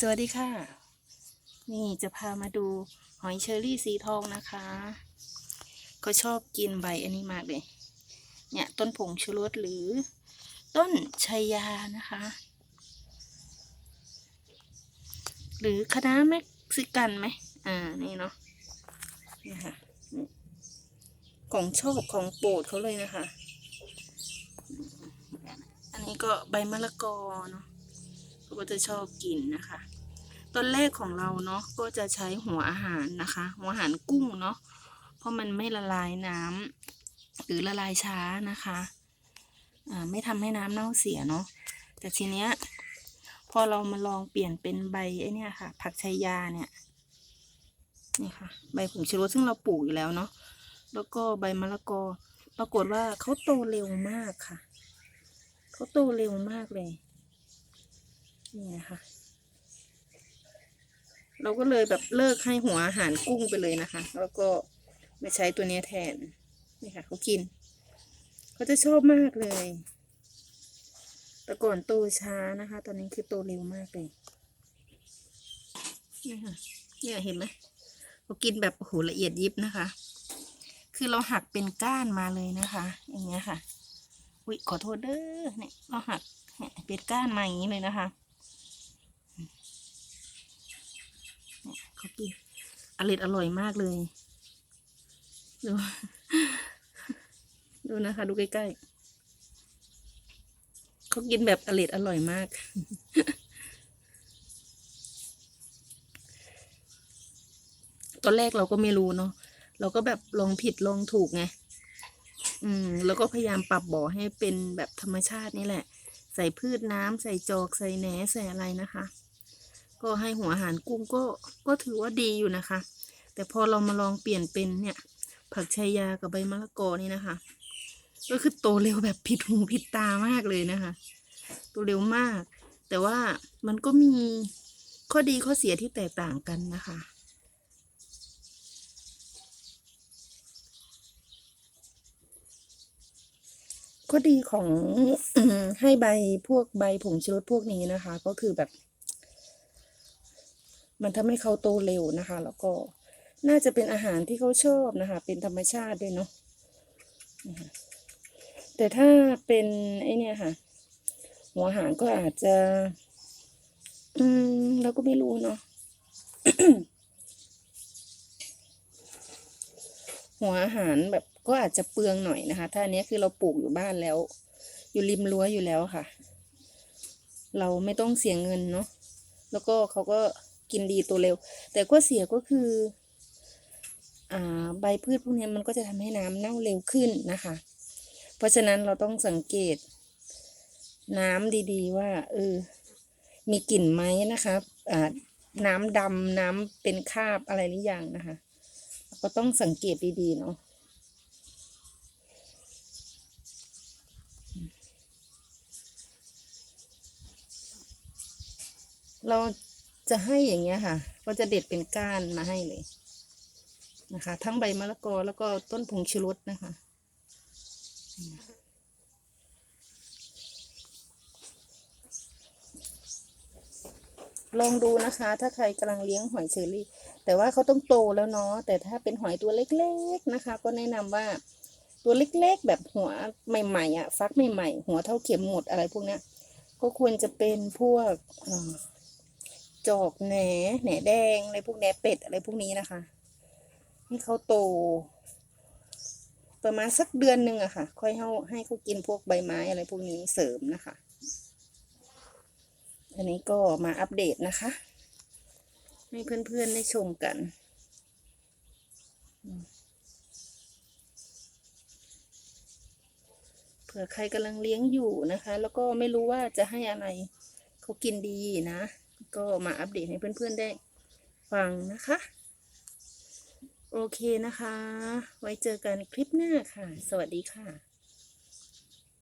สวัสดีค่ะ นี่จะพามาดูหอยเชอรี่สีทองนะคะเขาชอบกินใบอันนี้มากเลย เนี่ยต้นผงชูรสหรือ ต้นชัยยานะคะ หรือคณะเม็กซิกันไหมอ่านี่เนาะนี่ค่ะของชอบของโปรดเขาเลยนะคะ อันนี้ก็ใบมะละกอเนาะ เขาก็จะชอบกินนะคะ ตอนแรกของเราเนาะก็จะใช้หัวอาหารนะคะ หัวอาหารกุ้งเนาะเพราะมันไม่ละลายน้ำหรือละลายช้านะคะอ่าไม่ทำให้น้ำเน่าเสียเนาะแต่ทีเนี้ยพอเรามาลองเปลี่ยนเป็นใบไอ้เนี่ยค่ะ ผักชายาเนี่ยนี่ค่ะ ใบผงชูรสซึ่งเราปลูกอยู่แล้วเนาะแล้วก็ใบมะละกอ ปรากฏว่าเขาโตเร็วมากค่ะ เขาโตเร็วมากเลย นี่นะคะ เราก็เลยแบบเลิกให้หัวอาหารกุ้งไปเลยนะคะ แล้วก็มาใช้ตัวนี้แทน นี่ค่ะเขากิน เขาจะชอบมากเลย แต่ก่อนโตช้านะคะ ตอนนี้คือโตเร็วมากเลย นี่ค่ะ เนี่ยเห็นไหมเขากินแบบโอ้โหละเอียดยิบนะคะ คือเราหักเป็นก้านมาเลยนะคะ อย่างเงี้ยค่ะ อุ้ยขอโทษเด้อเนี่ยเราหักเนี่ยเป็นก้านมาอย่างนี้เลยนะคะ เขากินอร่อยอร่อยมากเลย ดู ดูนะคะ ดูใกล้ๆเขากินแบบอร่อยอร่อยมาก ตอนแรกเราก็ไม่รู้เนาะเราก็แบบลองผิดลองถูกไง อืม แล้วก็พยายามปรับบ่อให้เป็นแบบธรรมชาตินี่แหละ ใส่พืชน้ำใส่จอกใส่แหนใส่อะไรนะคะ ก็ให้หัวอาหารกุ้งก็ก็ถือว่าดีอยู่นะคะ แต่พอเรามาลองเปลี่ยนเป็นเนี่ย ผักชายากับใบมะละกอนี่นะคะ ก็คือโตเร็วแบบผิดหูผิดตามากเลยนะคะ โตเร็วมาก แต่ว่ามันก็มีข้อดีข้อเสียที่แตกต่างกันนะคะข้อดีของให้ใบพวกใบผงชูรสพวกนี้นะคะ ก็คือแบบ มันทำให้เขาโตเร็วนะคะ แล้วก็น่าจะเป็นอาหารที่เขาชอบนะคะ เป็นธรรมชาติด้วยเนาะแต่ถ้าเป็นไอเนี่ยค่ะ หัวหารก็อาจจะ อืมเราก็ไม่รู้เนาะหัวอาหารแบบก็อาจจะเปลืองหน่อยนะคะ ถ้าอันนี้คือเราปลูกอยู่บ้านแล้ว อยู่ริมรั้วอยู่แล้วค่ะ เราไม่ต้องเสียเงินเนาะแล้วก็เขาก็ กินดีตัวเร็ว แต่ข้อเสียก็คืออ่าใบพืชพวกนี้มันก็จะทำให้น้ำเน่าเร็วขึ้นนะคะ เพราะฉะนั้นเราต้องสังเกต น้ำดีๆ ว่าเออมีกลิ่นไหมนะคะอ่าน้ำดำน้ำเป็นคราบอะไรหรือยังนะคะ ก็ต้องสังเกตดีๆเนาะเรา จะให้อย่างเงี้ยค่ะ ก็จะเด็ดเป็นก้านมาให้เลยนะคะ ทั้งใบมะละกอแล้วก็ต้นผงชูรสนะคะ ลองดูนะคะ ถ้าใครกำลังเลี้ยงหอยเชอรี่ แต่ว่าเขาต้องโตแล้วเนาะแต่ถ้าเป็นหอยตัวเล็กๆนะคะ ก็แนะนำว่าตัวเล็กๆ แบบหัวใหม่ๆอะ ฟักใหม่ๆ หัวเท่าเข็มหมดอะไรพวกนี้ก็ควรจะเป็นพวกอ จอกแหนแหนแดงอะไรพวกแหนเป็ดอะไรพวกนี้นะคะ ให้เขาโต ประมาณสักเดือนหนึ่งอะค่ะ ค่อยให้ให้เขากินพวกใบไม้อะไรพวกนี้เสริมนะคะ อันนี้ก็มาอัปเดตนะคะ ให้เพื่อนๆได้ชมกันเผื่อใครกำลังเลี้ยงอยู่นะคะ แล้วก็ไม่รู้ว่าจะให้อะไรเขากินดีนะ ก็มาอัปเดตให้เพื่อนๆได้ฟังนะคะ โอเคนะคะ ไว้เจอกันคลิปหน้าค่ะ สวัสดีค่ะ